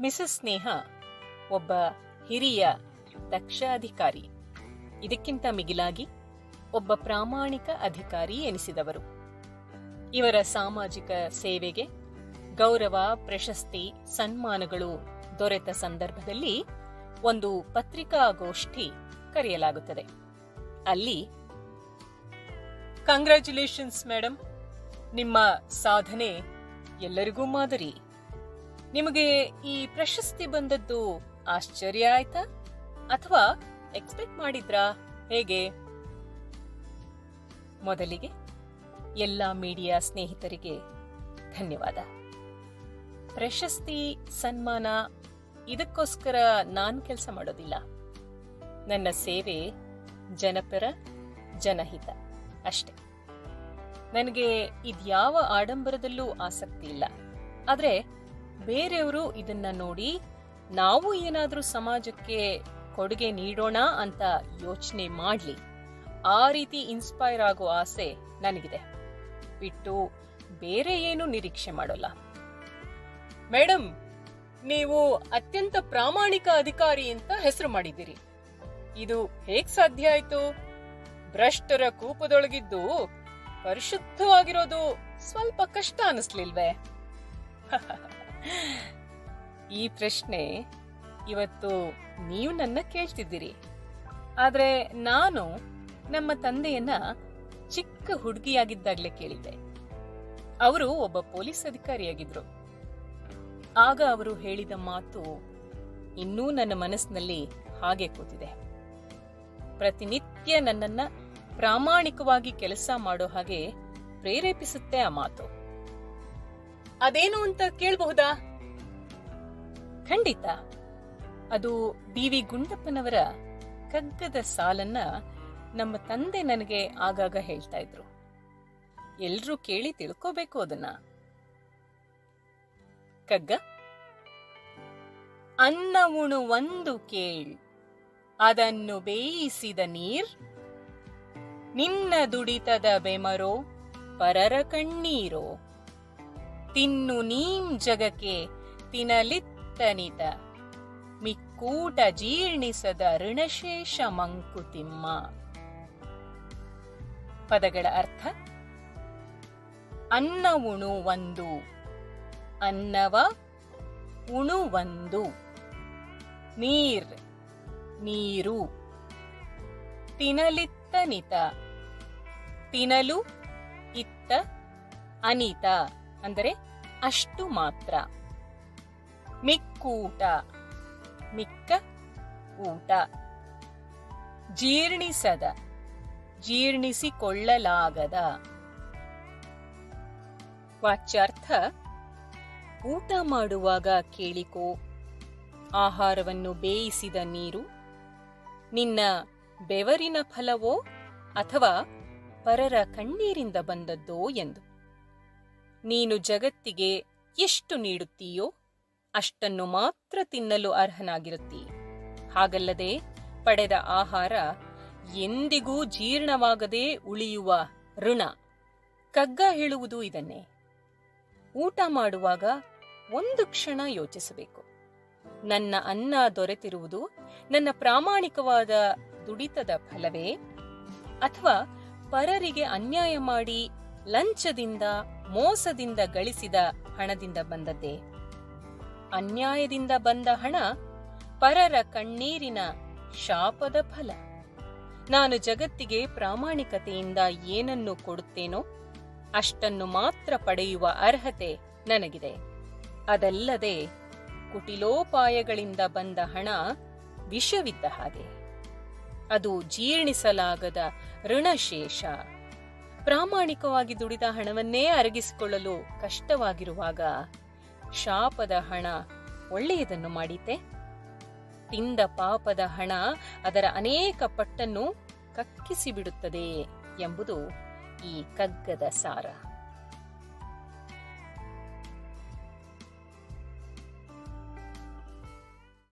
Mrs ಸ್ನೇಹ, ಒಬ್ಬ ಹಿರಿಯ ದಕ್ಷ ಅಧಿಕಾರಿ ಇದಕ್ಕಿಂತ ಮಿಗಿಲಾಗಿ ಒಬ್ಬ ಪ್ರಾಮಾಣಿಕ ಅಧಿಕಾರಿ ಎನಿಸಿದವರು. ಇವರ ಸಾಮಾಜಿಕ ಸೇವೆಗೆ ಗೌರವ, ಪ್ರಶಸ್ತಿ, ಸನ್ಮಾನಗಳು ದೊರೆತ ಸಂದರ್ಭದಲ್ಲಿ ಒಂದು ಪತ್ರಿಕಾಗೋಷ್ಠಿ ಕರೆಯಲಾಗುತ್ತದೆ. ಅಲ್ಲಿ ಕಂಗ್ರ್ಯಾಚುಲೇಷನ್ಸ್ ಮೇಡಮ್ ನಿಮ್ಮ ಸಾಧನೆ ಎಲ್ಲರಿಗೂ ಮಾದರಿ. ನಿಮಗೆ ಈ ಪ್ರಶಸ್ತಿ ಬಂದದ್ದು ಆಶ್ಚರ್ಯ ಆಯ್ತಾ? ಅಥವಾ ಎಕ್ಸ್ಪೆಕ್ಟ್ ಮಾಡಿದ್ರಾ? ಹೇಗೆ? ಮೊದಲಿಗೆ ಎಲ್ಲ ಮೀಡಿಯಾ ಸ್ನೇಹಿತರಿಗೆ ಧನ್ಯವಾದ. ಪ್ರಶಸ್ತಿ, ಸನ್ಮಾನ, ಇದಕ್ಕೋಸ್ಕರ ನಾನು ಕೆಲಸ ಮಾಡೋದಿಲ್ಲ. ನನ್ನ ಸೇವೆ ಜನಪರ, ಜನಹಿತ ಅಷ್ಟೆ. ನನಗೆ ಇದ್ಯಾವ ಆಡಂಬರದಲ್ಲೂ ಆಸಕ್ತಿ ಇಲ್ಲ. ಆದ್ರೆ ಬೇರೆಯವರು ಇದನ್ನ ನೋಡಿ ನಾವು ಏನಾದರೂ ಸಮಾಜಕ್ಕೆ ಕೊಡುಗೆ ನೀಡೋಣ ಅಂತ ಯೋಚನೆ ಮಾಡ್ಲಿ. ಆ ರೀತಿ ಇನ್ಸ್ಪೈರ್ ಆಗೋ ಆಸೆ ನನಗಿದೆ. ಬಿಟ್ಟು ಬೇರೆ ಏನು ನಿರೀಕ್ಷೆ ಮಾಡೋಲ್ಲ. ಮೇಡಮ್ ನೀವು ಅತ್ಯಂತ ಪ್ರಾಮಾಣಿಕ ಅಧಿಕಾರಿ ಅಂತ ಹೆಸರು ಮಾಡಿದ್ದೀರಿ. ಇದು ಹೇಗ್ ಸಾಧ್ಯ ಆಯ್ತು? ಭ್ರಷ್ಟರ ಕೂಪದೊಳಗಿದ್ದು ಪರಿಶುದ್ಧವಾಗಿರೋದು ಸ್ವಲ್ಪ ಕಷ್ಟ ಅನಿಸ್ಲಿಲ್ವೇ? ಈ ಪ್ರಶ್ನೆ ಇವತ್ತು ನೀವು ನನ್ನ ಕೇಳ್ತಿದ್ದೀರಿ. ಆದರೆ ನಾನು ನಮ್ಮ ತಂದೆಯನ್ನ ಚಿಕ್ಕ ಹುಡುಗಿಯಾಗಿದ್ದಾಗಲೇ ಕೇಳಿದ್ದೆ. ಅವರು ಒಬ್ಬ ಪೊಲೀಸ್ ಅಧಿಕಾರಿಯಾಗಿದ್ರು. ಆಗ ಅವರು ಹೇಳಿದ ಮಾತು ಇನ್ನೂ ನನ್ನ ಮನಸ್ಸಿನಲ್ಲಿ ಹಾಗೆ ಕೂತಿದೆ. ಪ್ರತಿನಿತ್ಯ ನನ್ನನ್ನ ಪ್ರಾಮಾಣಿಕವಾಗಿ ಕೆಲಸ ಮಾಡೋ ಹಾಗೆ ಪ್ರೇರೇಪಿಸುತ್ತೆ ಆ ಮಾತು. ಅದೇನು ಅಂತ ಕೇಳಬಹುದಾ? ಖಂಡಿತ. ಅದು ಡಿ ವಿ ಗುಂಡಪ್ಪನವರ ಕಗ್ಗದ ಸಾಲನ್ನ ನಮ್ಮ ತಂದೆ ನನಗೆ ಆಗಾಗ ಹೇಳ್ತಾ ಇದ್ರು. ಎಲ್ರೂ ಕೇಳಿ ತಿಳ್ಕೋಬೇಕು ಅದನ್ನ. ಕಗ್ಗ? ಅನ್ನ ಉಣು ಒಂದು ಕೇಳ್, ಅದನ್ನು ಬೇಯಿಸಿದ ನೀರ್, ನಿನ್ನ ದುಡಿತದ ಬೆಮರೋ, ಪರರ ಕಣ್ಣೀರೋ. ತಿನ್ನು ನೀಂ ಜಗಕ್ಕೆ ತಿನಲಿತ್ತನಿತ ಮಿಕ್ಕೂಟ ಜೀರ್ಣಿಸದ ಋಣಶೇಷ ಮಂಕುತಿಮ್ಮ. ಪದಗಳ ಅರ್ಥ? ಅನ್ನ ಉಣು ಒಂದು, ಅನ್ನವ ಉಣು ಒಂದು. ನೀರ್, ನೀರು. ತಿನಲಿತ್ತನಿತ, ತಿನಲು ಇತ್ತ ಅನಿತ. ಅಂದರೆ ಅಷ್ಟು ಮಾತ್ರ. ಮಿಕ್ಕೂಟ, ಮಿಕ್ಕ ಊಟ. ಜೀರ್ಣಿಸದ, ಜೀರ್ಣಿಸಿಕೊಳ್ಳಲಾಗದ. ವಾಚ್ಯಾರ್ಥ, ಊಟ ಮಾಡುವಾಗ ಕೇಳಿಕೋ, ಆಹಾರವನ್ನು ಬೇಯಿಸಿದ ನೀರು, ನಿನ್ನ ಬೆವರಿನ ಫಲವೋ ಅಥವಾ ಪರರ ಕಣ್ಣೀರಿಂದ ಬಂದದ್ದೋ ಎಂದು. ನೀನು ಜಗತ್ತಿಗೆ ಎಷ್ಟು ನೀಡುತ್ತೀಯೋ ಅಷ್ಟನ್ನು ಮಾತ್ರ ತಿನ್ನಲು ಅರ್ಹನಾಗಿರುತ್ತಿ. ಹಾಗಲ್ಲದೆ ಪಡೆದ ಆಹಾರ ಎಂದಿಗೂ ಜೀರ್ಣವಾಗದೆ ಉಳಿಯುವ ಋಣ. ಕಗ್ಗ ಹೇಳುವುದು ಇದನ್ನೇ. ಊಟ ಮಾಡುವಾಗ ಒಂದು ಕ್ಷಣ ಯೋಚಿಸಬೇಕು. ನನ್ನ ಅನ್ನ ದೊರೆತಿರುವುದು ನನ್ನ ಪ್ರಾಮಾಣಿಕವಾದ ದುಡಿತದ ಫಲವೇ? ಅಥವಾ ಪರರಿಗೆ ಅನ್ಯಾಯ ಮಾಡಿ ಲಂಚದಿಂದ, ಮೋಸದಿಂದ ಗಳಿಸಿದ ಹಣದಿಂದ ಬಂದದ್ದೇ? ಅನ್ಯಾಯದಿಂದ ಬಂದ ಹಣ ಪರರ ಕಣ್ಣೀರಿನ ಶಾಪದ ಫಲ. ನಾನು ಜಗತ್ತಿಗೆ ಪ್ರಾಮಾಣಿಕತೆಯಿಂದ ಏನನ್ನು ಕೊಡುತ್ತೇನೋ ಅಷ್ಟನ್ನು ಮಾತ್ರ ಪಡೆಯುವ ಅರ್ಹತೆ ನನಗಿದೆ. ಅದಲ್ಲದೆ ಕುಟಿಲೋಪಾಯಗಳಿಂದ ಬಂದ ಹಣ ವಿಷವಿದ್ದ ಹಾಗೆ. ಅದು ಜೀರ್ಣಿಸಲಾಗದ ಋಣಶೇಷ. ಪ್ರಾಮಾಣಿಕವಾಗಿ ದುಡಿದ ಹಣವನ್ನೇ ಅರಗಿಸಿಕೊಳ್ಳಲು ಕಷ್ಟವಾಗಿರುವಾಗ ಶಾಪದ ಹಣ ಒಳ್ಳೆಯದನ್ನು ಮಾಡಿತೆ. ತಿಂದ ಪಾಪದ ಹಣ ಅದರ ಅನೇಕ ಪಟ್ಟನ್ನು ಕಕ್ಕಿಸಿಬಿಡುತ್ತದೆ ಎಂಬುದು ಈ ಕಗ್ಗದ ಸಾರ.